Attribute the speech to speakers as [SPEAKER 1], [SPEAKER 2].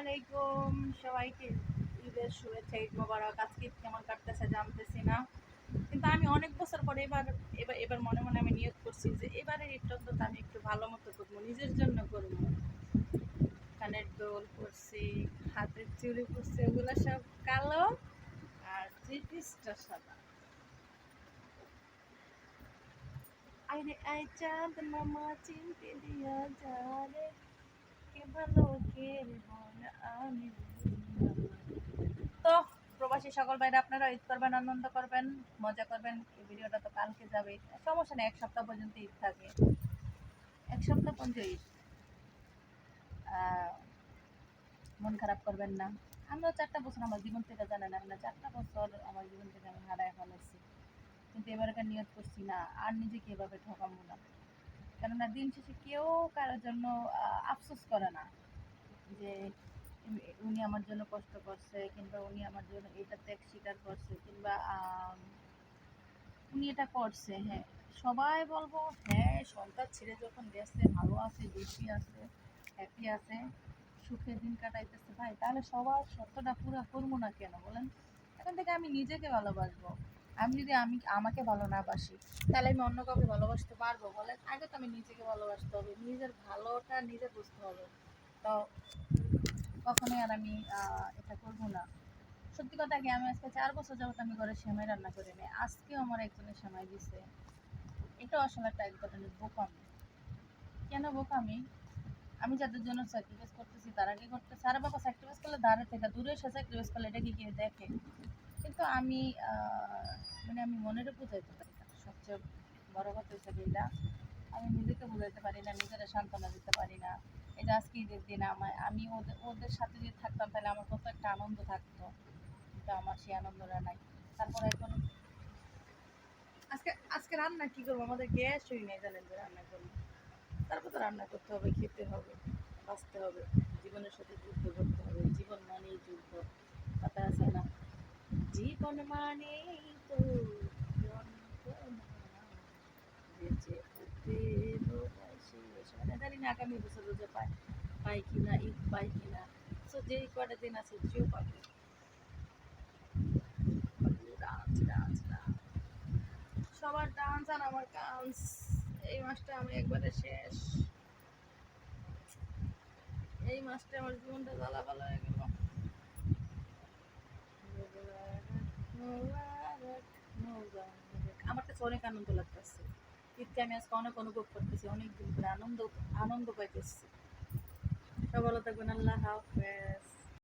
[SPEAKER 1] আলাইকুম। সবাইকে ঈদের শুভেচ্ছা, ঈদ মোবারক। আজকে কেমন কাটতেছে জানতেছি না। কিন্তু আমি অনেক বছর পরে এবার এবার এবার মনে মনে আমি নিয়োগ করছি যে এবারের ঈদটা অন্তত আমি একটু ভালো মতো করব, নিজের জন্য করব। কানের দোল করছি, হাতের চুড়ি করছি, ওগুলো সব কালো আর থ্রি পিসটা সাদা। আরে আই চাঁদ মামা চিনতে দিয়া যা রে। তো, প্রবাসী সকল বাইরে আপনারা ঈদ করবেন, আনন্দ করবেন, মজা করবেন। এই ভিডিওটা তো কালকে যাবে। সমস্যা নেই, এক সপ্তাহ পর্যন্ত ঈদ থাকে। এক সপ্তাহ পর্যন্ত ঈদ। মন খারাপ করবেন না। আমিও চারটা বছর আমার জীবন থেকে জানেন আমি না চারটা বছর আমার জীবন থেকে আমি হারায় ফেলেছি। কিন্তু এবারকার নিয়ত করছি না, আর নিজেকে এভাবে ঠকাবো না। কেননা দিন শেষে কেউ কারোর জন্য আফসোস করে না যে উনি- আমার জন্য কষ্ট করছে কিংবা উনি আমার জন্য এটা ত্যাগ স্বীকার করছে কিংবা উনি এটা করছে। হ্যাঁ সবাই বলব হ্যাঁ সন্তান ছেড়ে যখন গেছে, ভালো আছে, দুঃখী আছে হ্যাপি আছে, সুখে দিন কাটাইতেছে ভাই, তাহলে সবার সত্যটা পুরো করব না কেন বলেন? এখান থেকে আমি নিজেকে ভালোবাসবো। আমি যদি আমি, আমাকে ভালো না বাসি, তাহলে আমি অন্য কাউকে ভালোবাসতে পারব? বলেন, আগে তো আমি নিজেকে ভালোবাসতে হবে, নিজের ভালোটা নিজে বুঝতে হবে। তো কখনোই আর আমি এটা করব না। সত্যি কথা কি, আমি আজকে চার বছর যাবত আমি ঘরে সেমাই রান্না করি নি আজকেও আমার একজনের সেমাই দিছে। এটা আসলে একটা এক ধরনের বোকামি। কেন বোকামি? আমি যাদের জন্য স্যাক্রিফাইস করতেছি, তারা কি করতেছে আরে বাবা স্যাক্রিফাইস করলে দাঁড়ে থেকে দূরে এসে স্যাক্রিফাইস করলে, এটা কি কেউ দেখে? কিন্তু আমি মানে আমি মনের বুঝাইতে পারি না। সবচেয়ে বড় কথা হচ্ছে এটা আমি নিজেকে বুঝাইতে পারি না, নিজের সান্ত্বনা দিতে পারি না। এই যে আজকে ঈদের দিন আমার, আমি ওদের ওদের সাথে যদি থাকতাম তাহলে আমার কত একটা আনন্দ থাকতো। কিন্তু আমার সেই আনন্দটা নাই। তারপরে এখন আজকে আজকে রান্না কি করব? আমাদের গ্যাস হই নাই জানেন যে রান্না করব। তারপর তো রান্না করতে হবে, খেতে হবে, বাঁচতে হবে, জীবনের সাথে যুদ্ধ করতে হবে জীবন মানেই যুদ্ধ কথা আছে না জীবন মানেই তো বেঁচে। জানি না আগামী বছর রোজা পাই পাই কিনা ঈদ পাই কিনা তো যেই কটা দিন আছে যেও পাবে সবার ডান্স আর আমার ডান্স এই মাসটা আমি একবারে শেষ এই মাসটা আমার জীবনটা জ্বালা ভালো হয়ে গেল আমার কাছে অনেক আনন্দ লাগতেছে। ঈদকে আমি আজকে অনেক অনুভব করতেছি অনেক দিন ধরে আনন্দ আনন্দ পাইতেছি। সবাই ভালো থাকবেন, আল্লাহ